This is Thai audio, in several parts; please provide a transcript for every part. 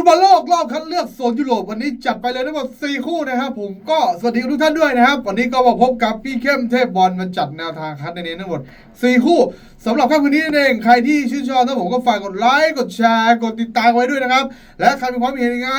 ฟุตบอลโลกรอบคัดเลือกโซนยุโรปวันนี้จัดไปเลยทั้งหมด4คู่นะครับ ผมก็สวัสดีทุกท่านด้วยนะครับ วันนี้ก็มาพบกับพี่เข้มเทพบอลมันจัดแนวทางคัดในนี้ทั้งหมด 4 คู่สำหรับค่ำคืนนี้นั่นเองใครที่ชื่นชอบนะผมก็ฝากกดไลค์กดแชร์กดติดตามไว้ด้วยนะครับ และใครมีความเห็นยังไง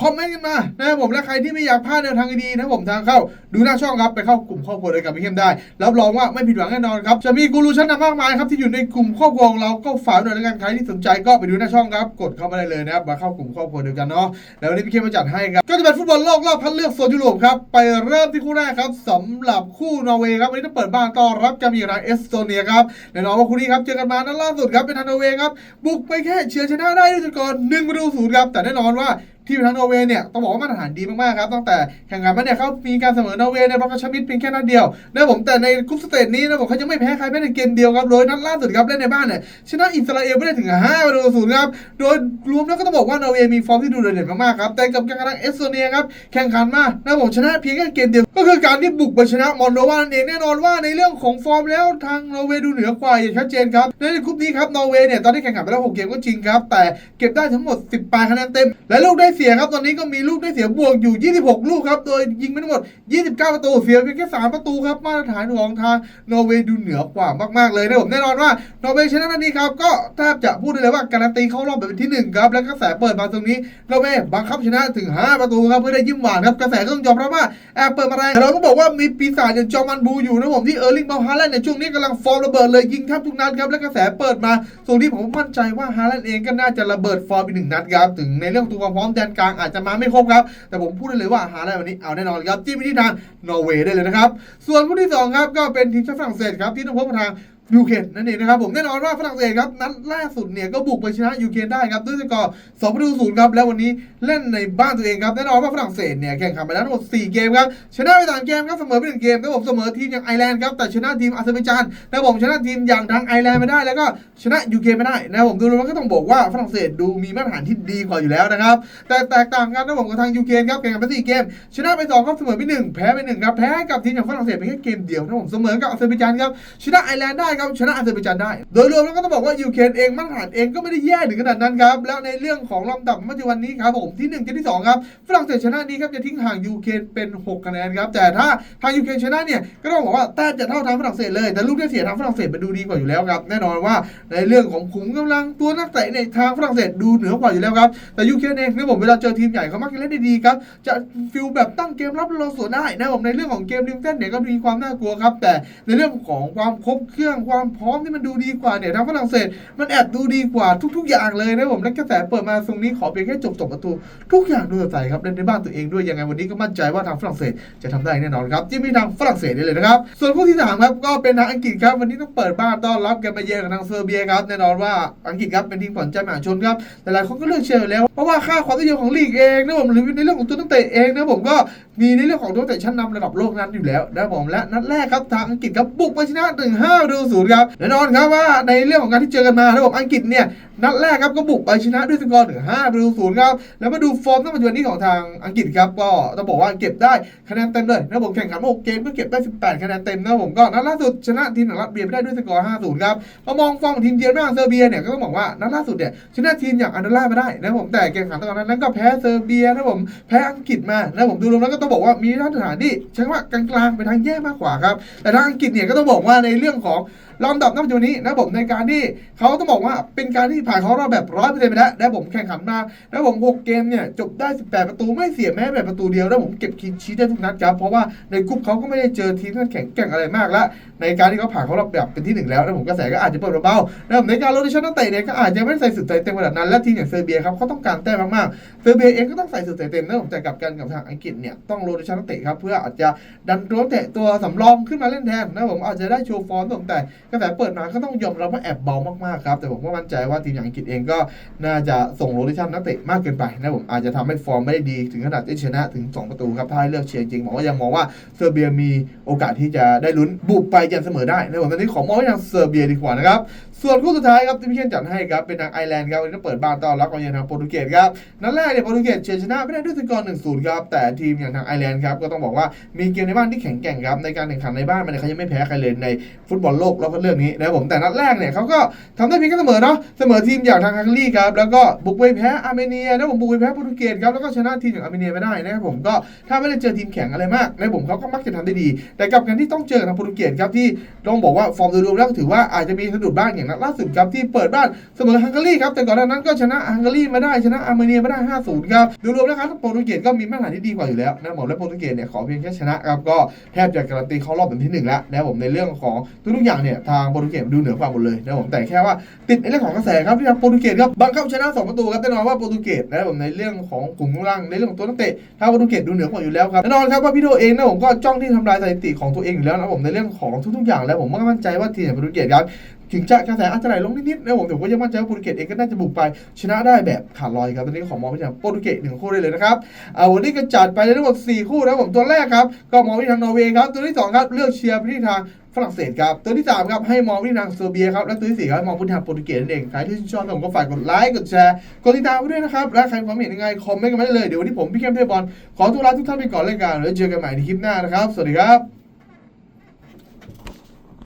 คอมเมนต์กันมานะครับผมและใครที่ไม่อยากพลาดแนวทางดีนะผมทางเข้า ดูหน้าช่องครับไปเข้ากลุ่มครอบครัวเดียกับพี่เข้มได้ รับรองว่าไม่ผิดหวังแน่นอนครับจะมีกูรูชั้นนำมากมายครับที่อยู่ในกลุ่มครอบครัวเราก็ฝากด้วยแล้วกันใครที่สนใจก็ไปดูหน้าช่องครับกดเข้ามาได้เลยนะครับมาเข้ากลุ่มครอบครัวเดียวกันเนาะแล้ววันนี้พี่เข้มมาจัดให้ครับก็จะเป็นฟุตบอลโลกรอบคัดเลือกโซนยุโรปครับไปเริ่มที่คู่แรกครับสำหรับคู่นอร์เวย์ครับวันนี้ต้องเปิดบ้านต้อนรับกับอีรานเอสโตเนียครับแน่นอนว่าคู่นี้ครับเจอกันมานัดล่าสุดครับเป็นทางนอร์เวย์ครับบุกไปแค่เฉือนชนะได้ด้วยสกอร์หนึ่งประตูศูนย์ครับแต่แน่นอนว่า ทีมทางนอร์เวย์เนี่ยต้องบอกว่ามาตรฐานดีมากๆครับตั้งแต่แข่งขันมาเนี่ยเขามีการเสมอนอร์เวย์ในบล็อกกระชับมิตรเพียงแค่นัดเดียวนะผมแต่ในกรุ๊ปสเตจนี้นะผมเขายังไม่แพ้ใครแม้แต่เกมเดียวครับโดยนัดล่าสุดครับเล่นในบ้านเนี่ยชนะอิสราเอลไม่ได้ถึง5ประตูศูนย์ครับโดยรวมแล้วก็ต้องบอกว่านอร์เวย์มีฟอร์มที่ดูโดดเด่นมากๆครับแต่กับการกระทั่งเอสโตเนียครับแข่งขันมานะผมชนะเพียงแค่เกมเดียวก็คือการที่บุกไปชนะมอนโดวานั่นเองแน่นอนว่าในเรื่องของฟอร์มแล้วทางนอร์เวย์ดูเหนือกว่าอย่างชัดเจนครับในกรุ๊ปนี้ครับนอร์เวย์เนี่ยตอนที่แข่งขันไปแล้วหกเกมก็จริงครับแต่เก็บได้ทั้งหมด 18คะแนนเต็มและลูกได้เสียครับตอนนี้ก็มีลูกได้เสียบวกอยู่ 26 ลูกครับ โดยยิงไปทั้งหมด 29 ประตูเสียเพียงแค่ 3 ประตูครับมาตรฐานของทางนอร์เวย์ดูเหนือกว่ามากๆเลยนะผมแน่นอนว่านอร์เวย์ชนะนัดนี้ครับก็แทบจะพูดได้เลยว่าการันตีเข้ารอบแบบเป็นที่ 1 ครับ และกระแสเปิดมาตรงนี้นอร์เวย์บังคับชนะถึง 5 ประตูครับเพื่อได้ยิ้มหวานครับกระแสก็ต้องยอมรับว่าแอบเปิดมาแรงแต่เราต้องบอกว่ามีปีศาจอย่างจอมันบูอยู่นะผมที่เออร์ลิงเบลฮาแลนด์ในช่วงนี้กำลังฟอร์มระเบิดเลยยิงแทบทุกนัดครับและกระแสเปิดมาตรงที่ผมมั่นใจว่าฮาแลนด์เองก็น่าจะระเบิดฟอร์มอีกหนึ่งนัดครับถึงในเรื่องตัวความพร้อมแดนกลางอาจจะมาไม่ครบครับ แต่ผมพูดได้เลยว่าหาได้วันนี้เอาแน่นอนครับจิ้มไปที่ทางนอร์เวย์ได้เลยนะครับส่วนคู่ที่สองครับก็เป็นทีมชาติฝรั่งเศสครับที่ต้องพบกับทาง ยูเครนนั่นเองนะครับผมแน่นอนว่าฝรั่งเศสครับนัดล่าสุดเนี่ยก็บุกไปชนะยูเครนได้ครับด้วยสกอร์2ประตูศูนย์ครับแล้ววันนี้เล่นในบ้านตัวเองครับแน่นอนว่าฝรั่งเศสเนี่ยแข่งขันไปแล้วทั้งหมด4เกมครับชนะไปสามเกมครับเสมอไปหนึ่งเกมแล้วผมเสมอทีมอย่างไอร์แลนด์ครับแต่ชนะทีมอาเซอร์ไบจานแล้วผมชนะทีมอย่างทางไอร์แลนด์ไม่ได้แล้วก็ชนะยูเครนไม่ได้นะครับผมดูแล้วก็ต้องบอกว่าฝรั่งเศสดูมีมาตรฐานที่ดีกว่าอยู่แล้วนะครับแต่แตกต่างกันนะผมกับทางยูเครนครับแข่งกันไปสี่เกม ชนะไปสองครับเสมอไปหนึ่งแพ้ไปหนึ่งครับแพ้กับทีมอย่างฝรั่งเศสเพียงแค่เกมเดียวนะผมเสมอกับอาเซอร์ไบจานครับชนะไอร์แลนด์ได้ครับชนะอาเซอร์ไบจานได้ โดยรวมแล้วก็ต้องบอกว่ายูเครนเองมาตรฐานเองก็ไม่ได้แย่ถึงขนาดนั้นครับ แล้วในเรื่องของลำดับปัจจุบันนี้ครับผมที่หนึ่งเกมที่สองครับฝรั่งเศสชนะนี้ครับจะทิ้งห่างยูเครนเป็นหกคะแนนครับ แต่ถ้าทางยูเครนชนะเนี่ยก็ต้องบอกว่าแต้มจะเท่าทางฝรั่งเศสเลย แต่ลูกได้เสียทางฝรั่งเศสมันดูดีกว่าอยู่แล้วครับ แน่นอนว่าในเรื่องของขุมกำลังตัวนักเตะในทางฝรั่งเศสดูเหนือกว่าอยู่แล้วครับ แต่ยูเครนเองเนี่ยผมเวลาเจอทีมใหญ่เขามักจะเล่นได้ดีครับ จะฟิลแบบตั้งเกมรับราสวนได้นะผมในเรื่องของเกมริมเส้นเนี่ยก็มีความน่ากลัวครับ แต่ในเรื่องของความครบเครื่องความพร้อมที่มันดูดีกว่าเนี่ยทางฝรั่งเศสมันแอบดูดีกว่าทุก ๆ อย่างเลยนะผมและกระแสเปิดมาตรงนี้ขอเพียงแค่จบจบประตู ทุกอย่างดูสดใสครับเล่นในบ้านตัวเองด้วยยังไงวันนี้ก็มั่นใจว่าทางฝรั่งเศสจะทำได้แน่นอนครับจิ้มไปทางฝรั่งเศสได้เลยนะครับส่วนคู่ที่สามครับก็เป็นทางอังกฤษครับวันนี้ต้องเปิดบ้านต้อนรับกันมาเยือนกับทางเซอร์เบียครับแน่นอนว่าอังกฤษครับเป็นทีมขวัญใจมหาชนครับหลายๆคนก็เลือกเชียร์อยู่แล้วเพราะว่าค่าความนิยมของลีกเองนะผมหรือในเรื่องของตัวนักเตะเองนะผมก็ มีในเรื่องของตัวนักเตะชั้นนำระดับโลกนั้นอยู่แล้วนะผมและนัดแรกครับทางอังกฤษครับบุกไปชนะถึง5ดูศูนย์ครับแน่นอนครับว่าในเรื่องของการที่เจอกันมานะผมอังกฤษเนี่ยนัดแรกครับก็บุกไปชนะด้วยสกอร์ถึง5ประตูศูนย์ครับแล้วมาดูฟอร์มตั้งปัจจุบันนี้ของทางอังกฤษครับก็ต้องบอกว่าเก็บได้คะแนนเต็มเลยนะผมแข่งขัน6เกมก็เก็บได้ 18 คะแนนเต็มนะผมก็นัดล่าสุดชนะทีมของรัสเซียไปได้ด้วยสกอร์5-0ครับมามองฟอร์มของทีมเยือนบ้างเซอร์เบียเนี่ยก็ต้องบอกว่านัดล่าสุดเนี่ยชนะทีมอย่างอันดอร่ามาได้นะผมแต่แข่งขันตอนนั้นก็แพ้เซอร์เบียนะผมแพ้อังกฤษมานะผมดูรวมแล้วก็ตองบอกว่ามีมาตรฐานที่ใช้ว่ากลางๆไปทางแย่มากกว่าครับแต่ทางอังกฤษเนี่ยก็ต้องบอกว่าในเรื่องของลำดับนับจุดนี้นะผมในการที่เขาต้องบอกว่าเป็นการที่ผ่านเขาเราแบบร้อยเปอร์เซ็นต์ไปแล้วแล้ผมแข่งขันมาแล้วผมหกเกมเนี่ยจบได้18ประตูไม่เสียแม้แต่ประตูเดียวแล้วผมเก็บคินชีได้ทุกนัดครับเพราะว่าในกลุ่มเขาก็ไม่ได้เจอทีมที่แข่งแกร่งอะไรมากละในการที่เขาผ่านเขาเราแบบเป็นที่หนึ่งแล้วแล้วผมกระแสก็อาจจะเปิดเบาๆแล้วผมในการลดดิชั่นนักเตะเนี่ยก็อาจจะไม่ได้ใส่สุดใจเต็มขนาดนั้นและทีมอย่างเซอร์เบียครับเขาต้องการแต้มมากๆเซอร์เบียเองก็ต้องใส่สุดใจเต็มนะผมแต่กลับกันกับทางอังกฤษเนี่ยต้องโรเตชันนักเตะครับเพื่ออาจจะดันตัวเตะตัวสำรองขึ้นมาเล่นแทนนะผมอาจจะได้โชว์ฟอร์มผมแต่กระแสเปิดมาก็ต้องยอมรับว่าแอบเบามากๆครับแต่ผมก็มั่นใจว่าทีมอย่างอังกฤษเองก็น่าจะส่งโรเตชันนักเตะมากเกินไปนะผมอาจจะทำให้ฟอร์มไม่ได้ดีถึงขนาดที่ชนะถึง 2 ประตูครับถ้าให้เลือกเชียร์จริงผมก็ยังมองว่าเซอร์เบียมีโอกาสที่จะได้ลุ้นบุกไปยันเสมอได้นะผมตอนนี้ขอมองไปทางเซอร์เบียดีกว่านะครับส่วนคู่สุดท้ายครับที่พี่เคนจัดให้ครับเป็นทางไอร์แลนด์ครับวันนี้เปิดบ้านต้อนรับกับเยือนทางโปรตุเกสครับนัดแรกเนี่ยโปรตุเกสเฉือนชนะไม่ได้ด้วยสกอร์1-0ครับแต่ทีมอย่างทางไอร์แลนด์ครับก็ต้องบอกว่ามีเกมในบ้านที่แข็งแกร่งครับในการแข่งขันในบ้านมันเนี่ยเขายังไม่แพ้ใครเลยในฟุตบอลโลกรอบเรื่องนี้นะผมแต่นัดแรกเนี่ยเขาก็ทำได้เพียงแค่เสมอเนาะเสมอทีมอย่างทางฮังการีครับแล้วก็บุกไปแพ้อาร์เมเนียนะผมบุกไปแพ้โปรตุเกสครับแล้วก็ชนะทีมอย่างอาร์เมเนียไม่ได้นะครับผมก็ถ้าไม่ได้เจอทีมแข็งอะไรมากนะผมเขาก็มักจะทำได้ดี แต่กับการที่ต้องเจอทางโปรตุเกสครับที่ต้องบอกว่าฟอร์มโดยรวมแล้วถือว่าอาจจะมีสะดุดบ้างอย่างนัดล่าสุดครับที่เปิดบ้านเสมอฮังการีครับแต่ก่อนหน้านั้นก็ชนะฮังการีมาได้ชนะอาร์เมเนียมาได้ 5-0 ครับโดยรวมแล้วครับโปรตุเกสก็มีมาตรฐานที่ดีกว่าอยู่แล้วนะผมและโปรตุเกสเนี่ยขอเพียงแค่ชนะครับก็แทบจะการันตีเข้ารอบเป็นที่หนึ่งแล้วนะผมในเรื่องของทุกๆอย่างเนี่ยทางโปรตุเกสดูเหนือกว่าหมดเลยนะครับผมแต่แค่ว่าติดในเรื่องของกระแสครับที่ทางโปรตุเกสครับบังคับชนะสองประตูครับแน่นอนว่าโปรตุเกสนะครับผมในเรื่องของกลุ่มล่างในเรื่องของตัวนักเตะทางโปรตุเกสดูเหนือกว่าอยู่แล้วครับแน่นอนครับว่าพี่โดเองนะผมก็จ้องที่ทำลายสถิติของตัวเองอยู่แล้วนะผมในเรื่องของทุกๆอย่างแล้วผมก็มั่นใจว่าทีมโปรตุเกสครับถึงจะกระแสอาจจะไหลลงนิดๆนะผมแต่ผมก็ยังมั่นใจว่าโปรตุเกสเองก็น่าจะบุกไป ชนะได้แบบขาดลอยครับตอนนี้ขอมองไปทางโปรตุเกสหนึ่งคู่ได้เลยนะครับเอาวันนี้ก็จัดไปทั้งหมด 4 คู่นะครับผมตัวแรกครับ ก็มองไปทางนอร์เวย์ครับตัวที่2ครับเลือกเชียร์ไปที่ทางฝรั่งเศสครับ ตัวที่ 3 ครับ ให้มองไปทางเซอร์เบียครับ และตัวที่ 4 ครับ มองไปทางโปรตุเกสนั่นเอง ใครที่ชื่นชอบผมก็ฝากกดไลค์ กดแชร์ กดติดตามไว้ด้วยนะครับ และใครมีความเห็นยังไง คอมเมนต์กันมาได้เลย เดี๋ยววันนี้ผมพี่เข้มเทพบอล ขอตัวลาทุกท่านไปก่อนเลยกันแล้วเจอกันใหม่ในคลิปหน้านะครับ สวัสดีครับ